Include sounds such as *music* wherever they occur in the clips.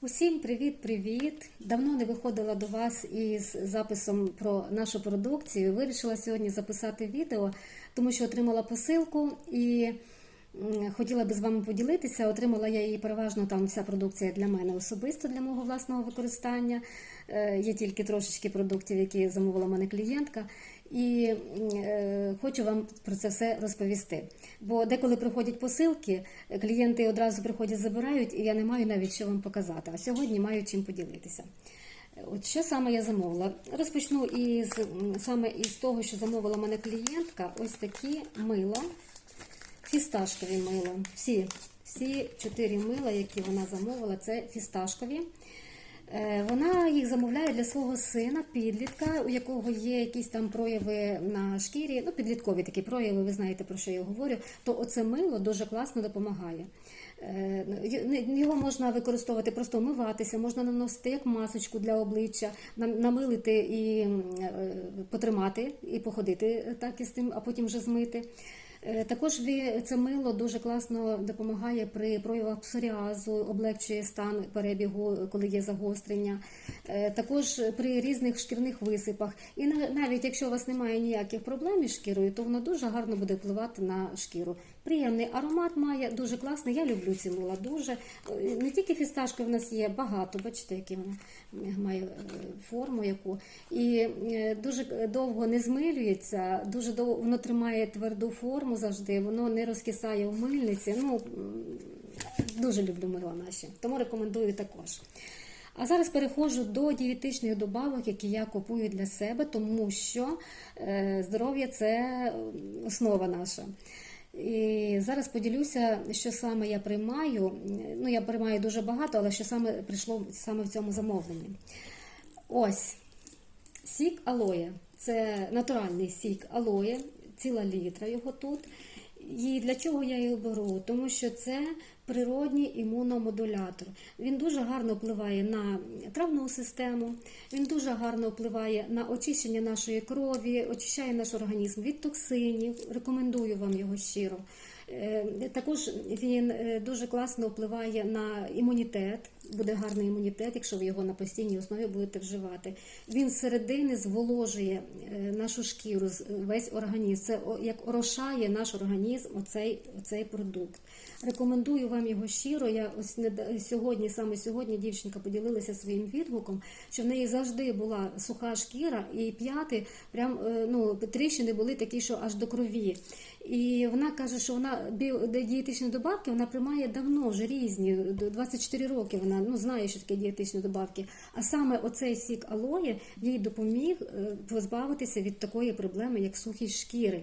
Усім привіт-привіт! Давно не виходила до вас із записом про нашу продукцію. Вирішила сьогодні записати відео, тому що отримала посилку і хотіла би з вами поділитися. Отримала я її переважно там вся продукція для мене особисто для мого власного використання. Е, Є тільки трошечки продуктів, які замовила мене клієнтка. І е, хочу вам про це все розповісти. Бо деколи приходять посилки, клієнти одразу приходять, забирають, і я не маю навіть що вам показати. А сьогодні маю чим поділитися. От що саме я замовила? Розпочну із саме із того, що замовила мене клієнтка. Ось такі мила, фісташкові мила. Всі, всі чотири мила, які вона замовила, це фісташкові. Е, Вона їх замовляє для свого сина, підлітка, у якого є якісь там прояви на шкірі, ну підліткові такі прояви, ви знаєте про що я говорю. То оце мило дуже класно допомагає. Е, Його можна використовувати, просто вмиватися, можна наносити як масочку для обличчя, нам- намилити і е, потримати, і походити так із тим, а потім вже змити. Е, Також це мило дуже класно допомагає при проявах псоріазу, облегчує стан перебігу, коли є загострення. Е, Також при різних шкірних висипах. І навіть якщо у вас немає ніяких проблем із шкірою, то воно дуже гарно буде впливати на шкіру. Приємний аромат має, дуже класний. Я люблю ці мила дуже. Е, Не тільки фісташки в нас є багато, бачите, які вона має е, форму яку. І е, дуже довго не змилюється, дуже довго воно тримає тверду форму завжди, воно не розкисає в мильниці. Ну, дуже люблю мила наші, тому рекомендую також. А зараз переходжу до дієтичних добавок, які я купую для себе, тому що е, здоров'я це е, основа наша. І зараз поділюся, що саме я приймаю. Ну, я приймаю дуже багато, але що саме прийшло саме в цьому замовленні. Ось сік алоє. Це натуральний сік алоє, ціла літра його тут. І для чого я його беру? Тому що це природній імуномодулятор. Він дуже гарно впливає на травну систему, він дуже гарно впливає на очищення нашої крові, очищає наш організм від токсинів. Рекомендую вам його щиро. Е, Також він е, дуже класно впливає на імунітет, буде гарний імунітет, якщо ви його на постійній основі будете вживати. Він з середини зволожує е, нашу шкіру, весь організм. Це як орошає наш організм оцей, оцей продукт. Рекомендую вам його щиро. Я ось неда- сьогодні, саме сьогодні, дівчинка поділилася своїм відгуком, що в неї завжди була суха шкіра, і п'яти прям е, ну, тріщини були такі, що аж до крові. І вона каже, що вона дієтичні добавки вона приймає давно, вже різні. до 24 роки вона ну, знає, що таке дієтичні добавки. А саме оцей сік алоє їй допоміг е, позбавитися від такої проблеми, як сухість шкіри.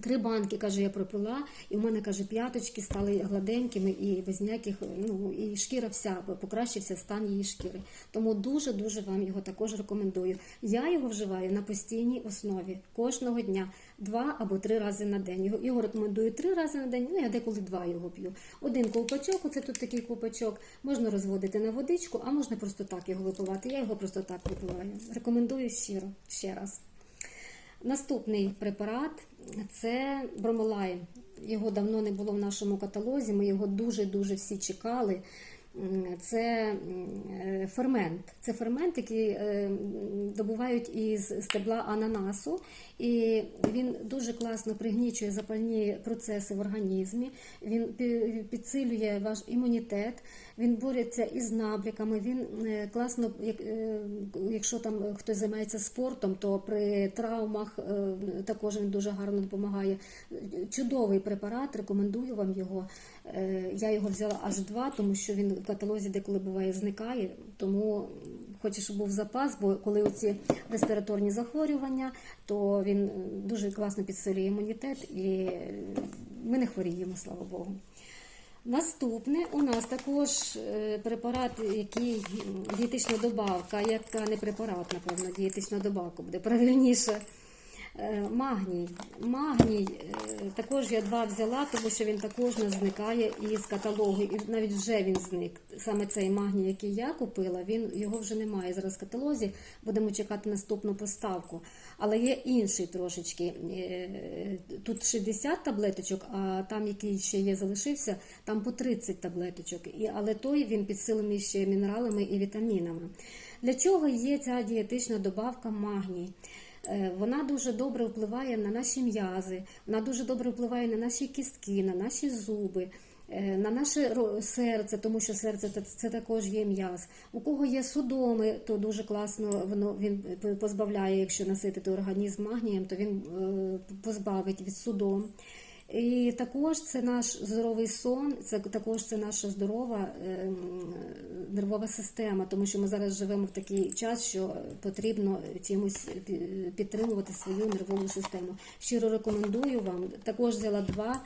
Три банки, каже, я пропила, і в мене каже, п'яточки стали гладенькими і без ніяких, ну і шкіра вся покращився стан її шкіри. Тому дуже дуже вам його також рекомендую. Я його вживаю на постійній основі кожного дня, два або три рази на день. Його, його рекомендую три рази на день. Ну я деколи два його п'ю. Один ковпачок, оце тут такий ковпачок, можна розводити на водичку, а можна просто так його випивати. Я його просто так випиваю. Рекомендую щиро ще раз. Наступний препарат це Бромолай Його давно не було в нашому каталозі. Ми його дуже-дуже всі чекали. Це е, фермент. Це фермент, який е, добувають із стебла ананасу, і він дуже класно пригнічує запальні процеси в організмі. Він підсилює ваш імунітет, він бореться із набряками. Він е, класно, якщо там хтось займається спортом, то при травмах також він дуже гарно допомагає. Чудовий препарат, рекомендую вам його. Е, Я його взяла аж два, тому що він в каталозі деколи буває зникає. Тому хочу, щоб був запас, бо коли оці респіраторні захворювання, то він е, дуже класно підсилює імунітет і ми не хворіємо, слава Богу. Наступне у нас також е, препарат, який дієтична добавка, яка не препарат, напевно, дієтична добавка буде правильніше. Е, Магній. Магній е, також я два взяла, тому що він також не зникає із каталогу. І навіть вже він зник. Саме цей магній, який я купила, він його вже немає зараз в каталозі. Будемо чекати наступну поставку. Але є інший трошечки. Е, Тут 60 таблеточок, а там, який ще є, залишився, там по 30 таблеточок. Але той він підсилений ще мінералами і вітамінами. Для чого є ця дієтична добавка магній? Е, Вона дуже добре впливає на наші м'язи, вона дуже добре впливає на наші кістки, на наші зуби, е, на наше серце, тому що серце це, також є м'яз. У кого є судоми, то дуже класно воно він позбавляє, якщо наситити організм магнієм, то він е, позбавить від судом. І також це наш здоровий сон, це також це наша здорова ем, нервова система, тому що ми зараз живемо в такий час, що потрібно чимось підтримувати свою нервову систему. Щиро рекомендую вам. Також взяла два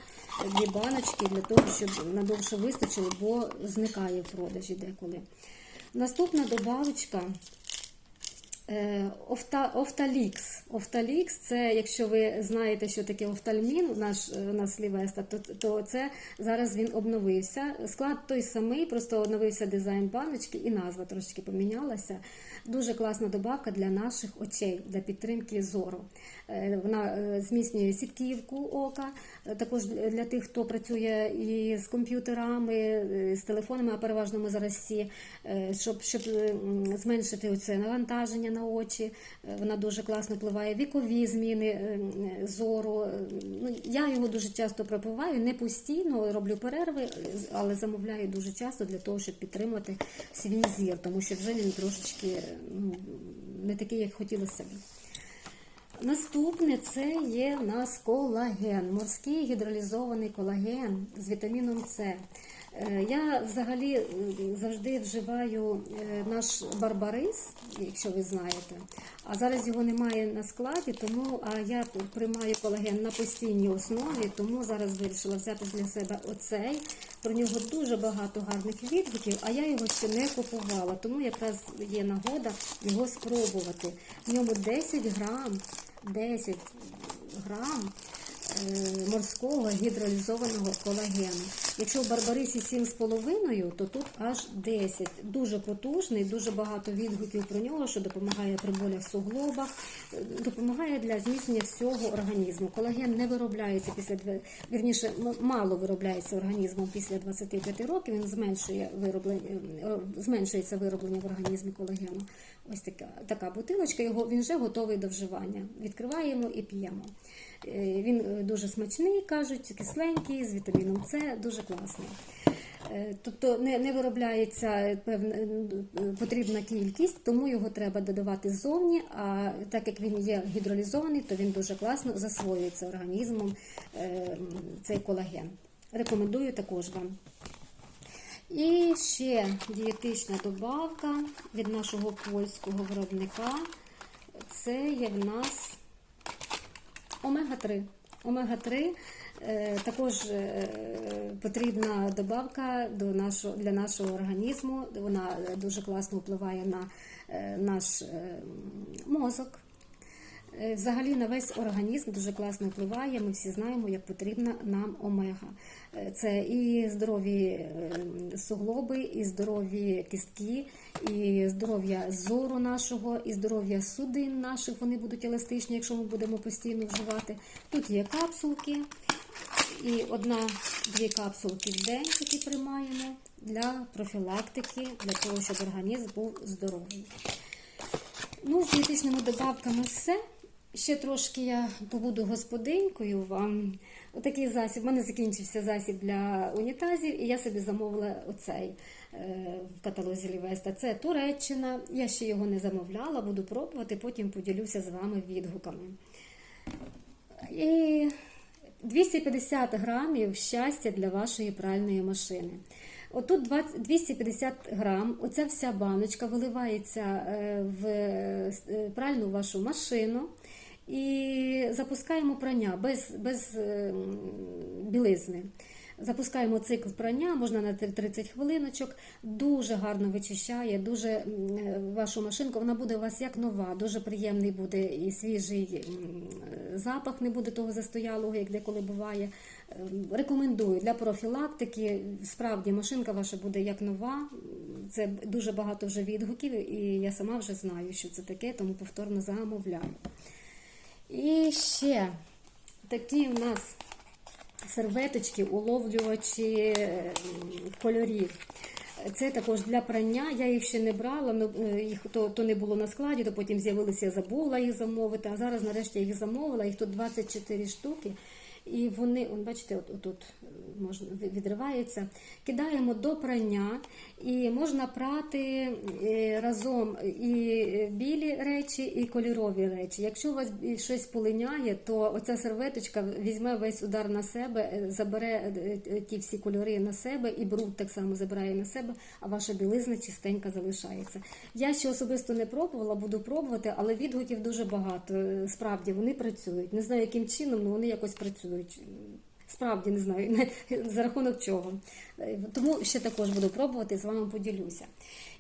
дві баночки для того, щоб надовше вистачило, бо зникає в продажі деколи. Наступна добавочка. Е, Офталікс. Офталікс це, якщо ви знаєте, що таке офтальмін, наш у нас лівеста, то, то це зараз він обновився. Склад той самий, просто оновився дизайн баночки і назва трошечки помінялася. Дуже класна добавка для наших очей, для підтримки зору. Е, Вона е, зміцнює сітківку ока, е, також для тих, хто працює і з комп'ютерами, з телефонами, а переважно ми зараз всі, щоб, щоб зменшити оце навантаження на очі. Вона дуже класно впливає вікові зміни зору. Ну, я його дуже часто пропиваю, не постійно роблю перерви, але замовляю дуже часто для того, щоб підтримувати свій зір, тому що вже він трошечки ну, не такий, як хотілося б. Наступне це є в нас колаген, морський гідролізований колаген з вітаміном С. Е, Я взагалі е, завжди вживаю е, наш барбарис, якщо ви знаєте. А зараз його немає на складі, тому я приймаю колаген на постійній основі, тому зараз вирішила взяти для себе оцей. Про нього дуже багато гарних відгуків, а я його ще не купувала, тому якраз є нагода його спробувати. В ньому 10 грам, 10 грам морського гідролізованого колагену. Якщо в Барбарисі 7,5, то тут аж 10. Дуже потужний, дуже багато відгуків про нього, що допомагає при болях в суглобах, е, допомагає для зміцнення всього організму. Колаген не виробляється після вірніше, мало виробляється організмом після 25 років. Він зменшує вироблення, е, зменшується вироблення в організмі колагену. Ось така, така бутилочка. Його він вже готовий до вживання. Відкриваємо і п'ємо. Е, Він е, дуже смачний, кажуть, кисленький, з вітаміном С, дуже класний. Е, Тобто не, не виробляється певна е, потрібна кількість, тому його треба додавати ззовні. А так як він є гідролізований, то він дуже класно засвоюється організмом е, цей колаген. Рекомендую також вам. І ще дієтична добавка від нашого польського виробника. Це є в нас омега-3. Омега-3 е, також е, потрібна добавка до нашого, для нашого організму. Вона е, дуже класно впливає на наш мозок. Е, Взагалі на весь організм дуже класно впливає. Ми всі знаємо, як потрібна нам омега. Е, Це і здорові е, суглоби, і здорові кістки, і здоров'я зору нашого, і здоров'я судин наших. Вони будуть еластичні, якщо ми будемо постійно вживати. Тут є капсулки, і одна-дві капсулки в день, які приймаємо для профілактики, для того, щоб організм був здоровий. Ну, з дієтичними добавками все. Ще трошки я побуду господинькою вам. Отакий засіб. У мене закінчився засіб для унітазів, і я собі замовила оцей е, в каталозі Лівеста. Це Туреччина. Я ще його не замовляла, буду пробувати, потім поділюся з вами відгуками. І 250 грамів щастя для вашої пральної машини. Отут 20 250 грам, оця вся баночка виливається е, в е, пральну вашу машину і запускаємо прання без, без е, білизни. Запускаємо цикл прання, можна на 30 хвилиночок. Дуже гарно вичищає, дуже вашу машинку. Вона буде у вас як нова, дуже приємний буде і свіжий запах, не буде того застоялого, як деколи буває. Е, Рекомендую для профілактики. Справді машинка ваша буде як нова. Це дуже багато вже відгуків, і я сама вже знаю, що це таке, тому повторно замовляю. І ще такі в нас серветочки, уловлювачі е, кольорів. Це також для прання. Я їх ще не брала, е, їх то, то не було на складі, то потім з'явилися, я забула їх замовити. А зараз нарешті я їх замовила. Їх тут 24 штуки. І вони, он, бачите, от, тут можна відривається. Кидаємо до прання, і можна прати е, разом і білі речі, і кольорові речі. Якщо у вас щось полиняє, то оця серветочка візьме весь удар на себе, е, забере е, ті всі кольори на себе, і бруд так само забирає на себе, а ваша білизна чистенька залишається. Я ще особисто не пробувала, буду пробувати, але відгуків дуже багато. Е, Справді вони працюють. Не знаю, яким чином, але вони якось працюють. Справді не знаю *laughs* за рахунок чого. Тому ще також буду пробувати з вами поділюся.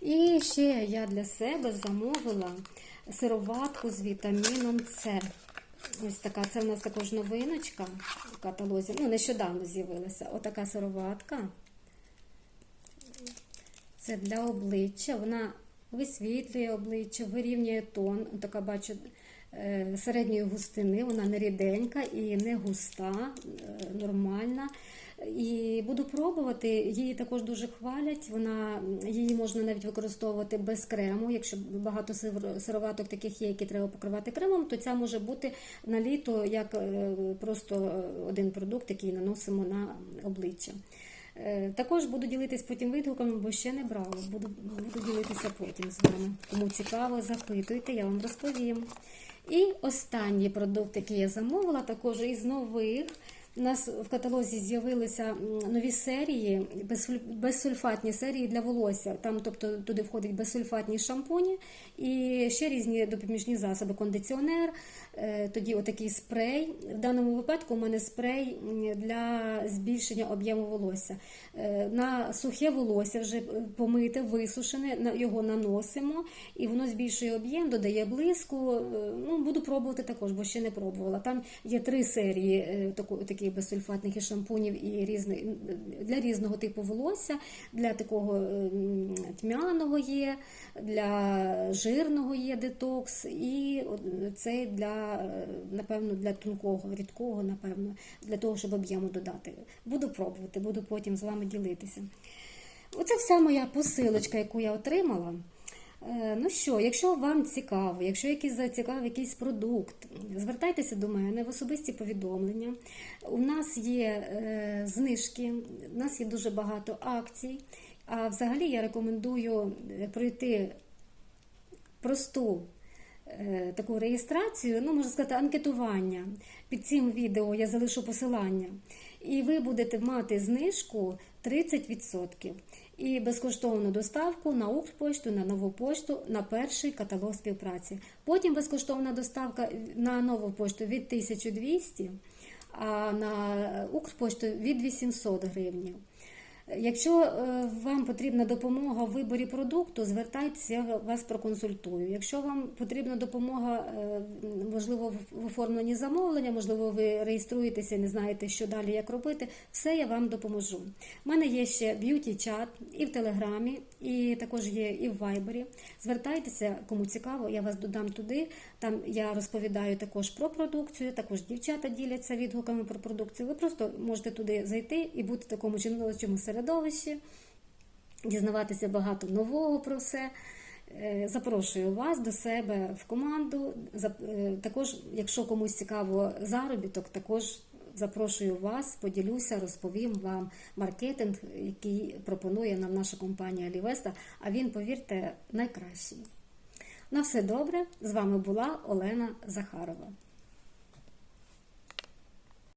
І ще я для себе замовила сироватку з вітаміном С. Ось така, це в нас також новиночка в каталозі. Ну, нещодавно з'явилася. Отака сироватка. Це для обличчя. Вона висвітлює обличчя, вирівнює тон. Така бачу середньої густини, вона не ріденька і не густа, е, нормальна. І буду пробувати. Її також дуже хвалять. Вона її можна навіть використовувати без крему. Якщо багато сироваток таких є, які треба покривати кремом, то ця може бути на літо як е, просто один продукт, який наносимо на обличчя. Також буду ділитись потім відгуками, бо ще не брала. Буду, буду ділитися потім з вами. Кому цікаво, запитуйте, я вам розповім. І останній продукт, який я замовила, також із нових. У нас в каталозі з'явилися нові серії, безсульфатні серії для волосся. Там, тобто, туди входять безсульфатні шампуні і ще різні допоміжні засоби, кондиціонер, тоді отакий спрей. В даному випадку у мене спрей для збільшення об'єму волосся. На сухе волосся вже помите, висушене, його наносимо, і воно збільшує об'єм, додає блиску. Ну, Буду пробувати також, бо ще не пробувала. Там є три серії такі безсульфатних і шампунів і різних, для різного типу волосся, для такого тьмяного є, для жирного є детокс, і цей для, напевно, для тонкого, рідкого, напевно, для того, щоб об'єму додати. Буду пробувати, буду потім з вами ділитися. Оце вся моя посилочка, яку я отримала. Ну що, якщо вам цікаво, якщо якийсь зацікавив якийсь продукт, звертайтеся до мене в особисті повідомлення. У нас є е, знижки, у нас є дуже багато акцій. А взагалі я рекомендую пройти просту е, таку реєстрацію, ну, можна сказати, анкетування. Під цим відео я залишу посилання. І ви будете мати знижку 30% і безкоштовну доставку на Укрпошту, на нову пошту, на перший каталог співпраці. Потім безкоштовна доставка на нову пошту від 1200, а на Укрпошту від 800 гривень. Якщо е, вам потрібна допомога в виборі продукту, звертайтеся, я вас проконсультую. Якщо вам потрібна допомога, е, можливо, в оформленні замовлення, можливо, ви реєструєтеся не знаєте, що далі як робити, все я вам допоможу. У мене є ще б'юті-чат і в Телеграмі, і також є і в Вайбері. Звертайтеся, кому цікаво, я вас додам туди. Там я розповідаю також про продукцію, також дівчата діляться відгуками про продукцію. Ви просто можете туди зайти і бути в такому жіночому середовищі, дізнаватися багато нового про все. Запрошую вас до себе в команду. Також, якщо комусь цікаво заробіток, також запрошую вас, поділюся, розповім вам маркетинг, який пропонує нам наша компанія Лівеста. А він, повірте, найкращий. На все добре. З вами була Олена Захарова.